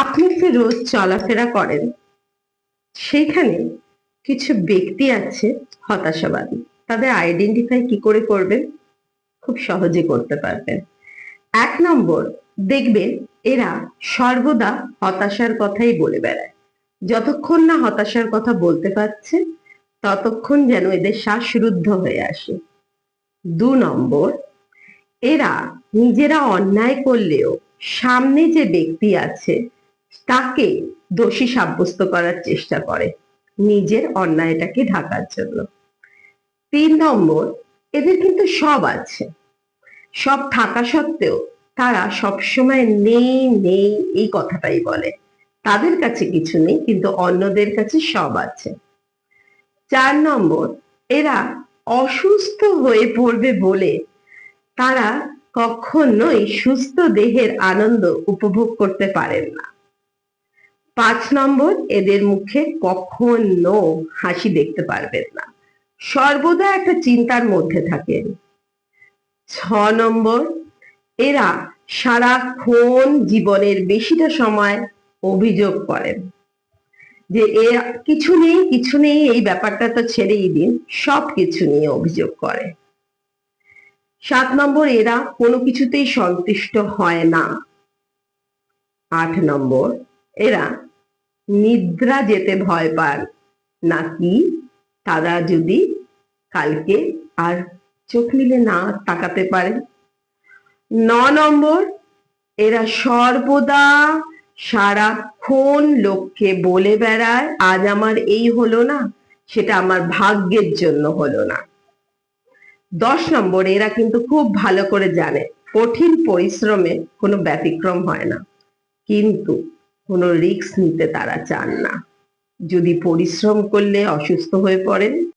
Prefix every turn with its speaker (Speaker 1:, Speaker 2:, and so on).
Speaker 1: আপনি যে রোজ চলাফেরা করেন? সেখানে কিছু ব্যক্তি আছে হতাশাবাদী। তাদের আইডেন্টিফাই কি করে করবেন? খুব সহজে করতে পারবেন। এক নম্বর, দেখবেন এরা সর্বদা হতাশার কথাই বলে বেড়ায়। যতক্ষণ না হতাশার কথা বলতে পারছে, ততক্ষণ যেন এদের শ্বাসরুদ্ধ হয়ে আসে। দু নম্বর, এরা নিজেরা অন্যায় করলেও সামনে যে ব্যক্তি আছে তাকে দোষী সাব্যস্ত করার চেষ্টা করে। নিজের অন্যায়টাকে ঢাকার জন্য। তিন নম্বর, এদের কিন্তু সব আছে। সব থাকা সত্ত্বেও তারা সবসময় নেই নেই এই কথাটাই বলে। তাদের কাছে কিছু নেই, কিন্তু অন্যদের কাছে সব আছে। চার নম্বর, এরা অসুস্থ হয়ে পড়বে বলে তারা কখনোই সুস্থ দেহের আনন্দ উপভোগ করতে পারেন না। পাঁচ নম্বর, এদের মুখে কখনো হাসি দেখতে পারবেন না। সর্বদা একটা চিন্তার মধ্যে থাকেন। ছ নম্বর, এরা সারাক্ষণ জীবনের বেশিটা সময় অভিযোগ করেন। যে এ কিছু নেই কিছু নেই, এই ব্যাপারটা তো ছেড়েই দিন, সব কিছু নিয়ে অভিযোগ করে। সাত নম্বর, এরা কোনো কিছুতেই সন্তুষ্ট হয় না। আট নম্বর, এরা নিদ্রা যেতে ভয় পান। নাকি তারা যদি কালকে আর চোখ মিলে না তাকাতে পারে? ন নম্বর, এরা সর্বদা সারাক্ষণ লোককে বলে বেড়ায়, আজ আমার এই হলো না, সেটা আমার ভাগ্যের জন্য হলো না। দশ নম্বর, এরা কিন্তু খুব ভালো করে জানে, কঠিন পরিশ্রমে কোনো ব্যতিক্রম হয় না। কিন্তু কোনো রিস্ক নিতে তারা চান না। যদি পরিশ্রম করলে অসুস্থ হয়ে পড়েন